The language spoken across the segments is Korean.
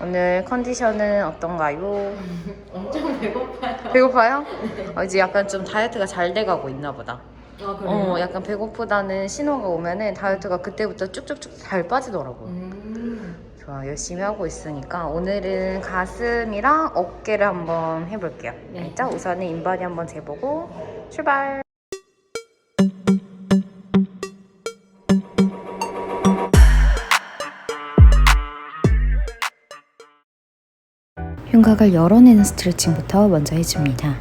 오늘 컨디션은 어떤가요? 엄청 배고파요. 배고파요? 어, 이제 약간 좀 다이어트가 잘 돼가고 있나 보다. 아 어, 약간 배고프다는 신호가 오면은 다이어트가 그때부터 쭉쭉쭉 잘 빠지더라고. 음. 좋아, 열심히 하고 있으니까 오늘은 가슴이랑 어깨를 한번 해볼게요. 네. 알죠? 우선은 인바디 한번 재보고 출발! 흉곽을 열어내는 스트레칭부터 먼저 해줍니다.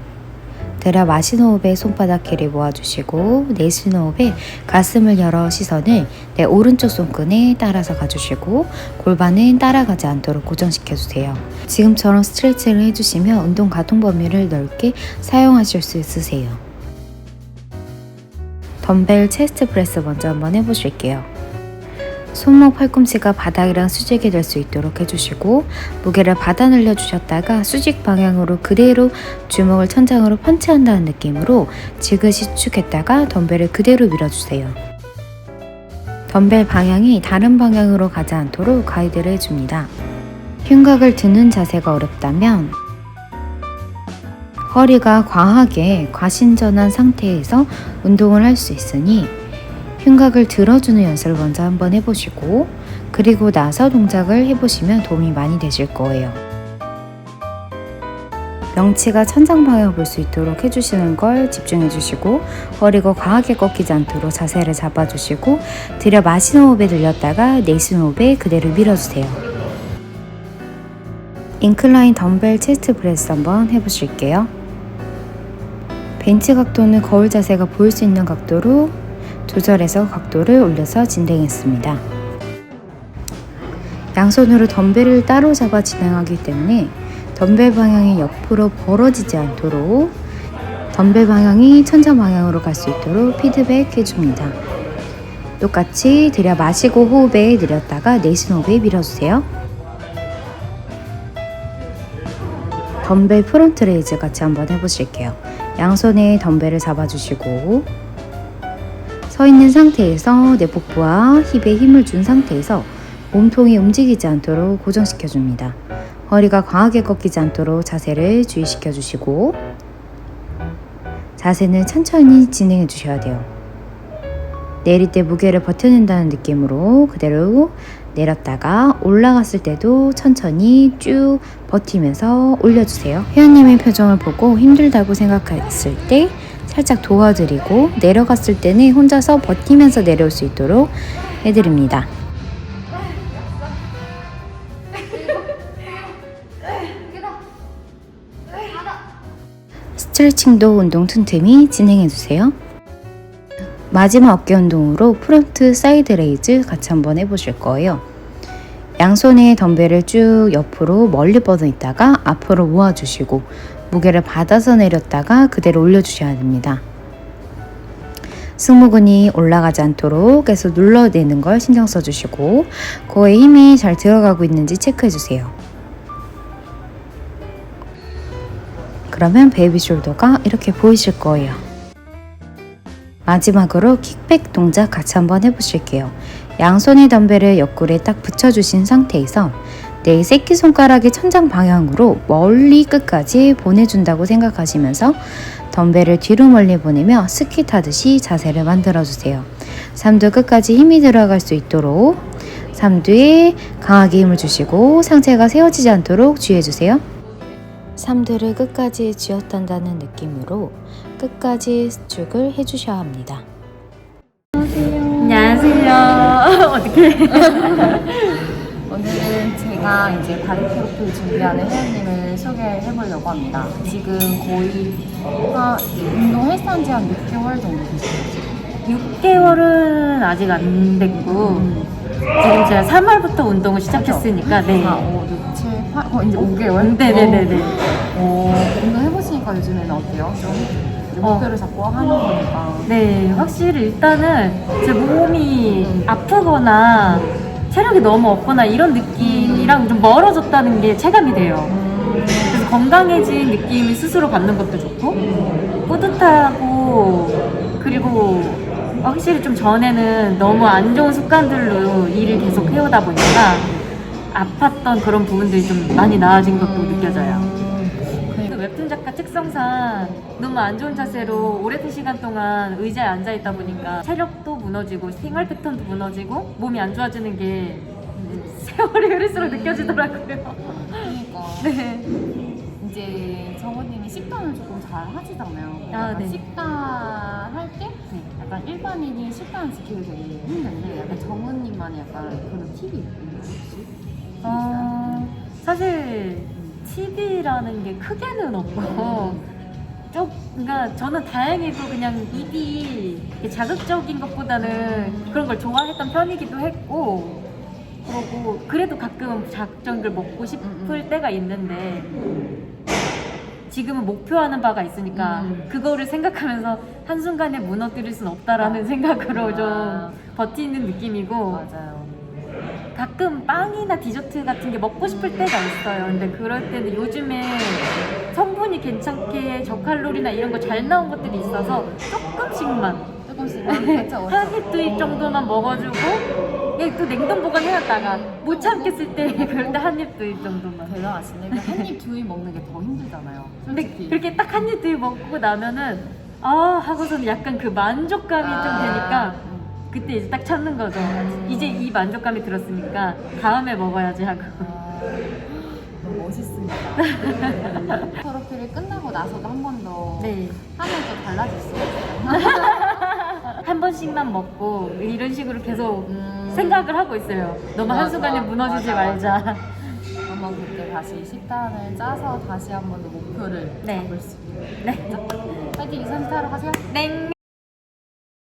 들어 마신 호흡에 손바닥 길이 모아주시고 내쉬는 호흡에 가슴을 열어 시선을 내 오른쪽 손끈에 따라서 가주시고 골반은 따라가지 않도록 고정시켜주세요. 지금처럼 스트레칭을 해주시면 운동 가동 범위를 넓게 사용하실 수 있으세요. 덤벨 체스트 프레스 먼저 한번 해보실게요. 손목 팔꿈치가 바닥이랑 수직이 될 수 있도록 해주시고 무게를 받아 늘려 주셨다가 수직 방향으로 그대로 주먹을 천장으로 펀치한다는 느낌으로 지그시 축했다가 덤벨을 그대로 밀어주세요. 덤벨 방향이 다른 방향으로 가지 않도록 가이드를 해줍니다. 흉곽을 드는 자세가 어렵다면 허리가 과하게 과신전한 상태에서 운동을 할 수 있으니 흉곽을 들어주는 연습을 먼저 한번 해보시고 그리고 나서 동작을 해보시면 도움이 많이 되실 거예요. 명치가 천장 방향을 볼 수 있도록 해주시는 걸 집중해 주시고 허리가 과하게 꺾이지 않도록 자세를 잡아주시고 들여 마시는 호흡에 들렸다가 내쉬는 호흡에 그대로 밀어주세요. 인클라인 덤벨 체스트 프레스 한번 해보실게요. 벤치 각도는 거울 자세가 보일 수 있는 각도로 조절해서 각도를 올려서 진행했습니다. 양손으로 덤벨을 따로 잡아 진행하기 때문에 덤벨 방향이 옆으로 벌어지지 않도록 덤벨 방향이 천장 방향으로 갈 수 있도록 피드백 해줍니다. 똑같이 들여 마시고 호흡에 들였다가 내쉬 호흡에 밀어주세요. 덤벨 프론트 레이즈 같이 한번 해보실게요. 양손에 덤벨을 잡아주시고 서 있는 상태에서 내 복부와 힙에 힘을 준 상태에서 몸통이 움직이지 않도록 고정시켜 줍니다. 허리가 과하게 꺾이지 않도록 자세를 주의시켜 주시고 자세는 천천히 진행해 주셔야 돼요. 내릴 때 무게를 버텨낸다는 느낌으로 그대로 내렸다가 올라갔을 때도 천천히 쭉 버티면서 올려주세요. 회원님의 표정을 보고 힘들다고 생각했을 때 살짝 도와드리고 내려갔을 때는 혼자서 버티면서 내려올 수 있도록 해드립니다. 스트레칭도 운동 틈틈이 진행해주세요. 마지막 어깨 운동으로 프론트 사이드 레이즈 같이 한번 해보실 거예요. 양손에 덤벨을 쭉 옆으로 멀리 뻗어 있다가 앞으로 모아주시고 무게를 받아서 내렸다가 그대로 올려주셔야 됩니다. 승모근이 올라가지 않도록 계속 눌러내는 걸 신경 써주시고 코에 힘이 잘 들어가고 있는지 체크해주세요. 그러면 베이비 숄더가 이렇게 보이실 거예요. 마지막으로 킥백 동작 같이 한번 해보실게요. 양손의 덤벨을 옆구리에 딱 붙여주신 상태에서 내 새끼손가락이 천장 방향으로 멀리 끝까지 보내준다고 생각하시면서 덤벨을 뒤로 멀리 보내며 스키 타듯이 자세를 만들어주세요. 삼두 끝까지 힘이 들어갈 수 있도록 삼두에 강하게 힘을 주시고 상체가 세워지지 않도록 주의해주세요. 삼두를 끝까지 쥐어탄다는 느낌으로 끝까지 수축을 해주셔야 합니다. 안녕하세요. 어떻게? 오늘은 제가 이제 바디 프로필 준비하는 회원님을 소개해 보려고 합니다. 지금 거의 한 운동 헬스한 지 한 6개월 정도 되시죠? 6개월은 아직 안 됐고 지금 제가 3월부터 운동을 시작했으니까 네. 4, 5, 6, 7, 8, 어, 이제 5개월? 네네네네. 어, 운동 해보시니까 요즘에는 어때요? 좀 어. 목표를 잡고 하는 거니까. 네, 확실히 일단은 제 몸이 아프거나 체력이 너무 없거나 이런 느낌이랑 좀 멀어졌다는 게 체감이 돼요. 그래서 건강해진 느낌을 스스로 받는 것도 좋고 뿌듯하고 그리고 확실히 좀 전에는 너무 안 좋은 습관들로 일을 계속 해오다 보니까 아팠던 그런 부분들이 좀 많이 나아진 것도 음. 느껴져요. 그 웹툰 작가 특성상 너무 안 좋은 자세로 오랜 시간 동안 의자에 앉아 있다 보니까 체력도 무너지고 생활 패턴도 무너지고 몸이 안 좋아지는 게 세월이 흐를수록 느껴지더라고요. 그러니까 네. 이제 정우님이 식단을 조금 잘 하시잖아요. 아, 네. 식단 할때 약간 일반인이 식단을 지키기 되게 힘든데 약간 정우님만의 약간 그런 팁이 있나요? 혹시? 어, 사실 TV라는 게 크게는 없고 좀 그러니까 저는 다행히도 그냥 입이 자극적인 것보다는 그런 걸 좋아했던 편이기도 했고 그러고 그래도 가끔 자극적인 걸 먹고 싶을 음, 음. 때가 있는데 지금은 목표하는 바가 있으니까 음. 그거를 생각하면서 한순간에 무너뜨릴 순 없다라는 생각으로 아. 좀 버티는 느낌이고 맞아요. 가끔 빵이나 디저트 같은 게 먹고 싶을 때가 있어요. 근데 그럴 때는 요즘에 성분이 괜찮게 저칼로리나 이런 거 잘 나온 것들이 있어서 조금씩만 조금씩만 그렇죠. 한입두입 정도만 먹어주고 얘또 냉동 보관해놨다가 못 참겠을 때 그럴 때 한 입두입 정도만. 대단하시네. 한입 두 입 먹는 게 더 힘들잖아요. 근데 솔직히. 그렇게 딱 한 입두입 먹고 나면은 아 하고서는 약간 그 만족감이 좀 아, 되니까 음. 그때 이제 딱 찾는 거죠. 이제 이 만족감이 들었으니까 다음에 먹어야지 하고. 아, 너무 멋있습니다. 테러피를 끝나고 나서도 한 번 더 네. 하면 또 달라질 수 있어요. 한 번씩만 먹고 이런 식으로 계속 음. 생각을 하고 있어요. 너무 맞아, 한순간에 무너지지 맞아, 말자. 한번 그때 다시 식단을 짜서 다시 한 번 더 목표를 네. 잡을 수 있는. 네. 파이팅 유산소 하러 가세요. 땡.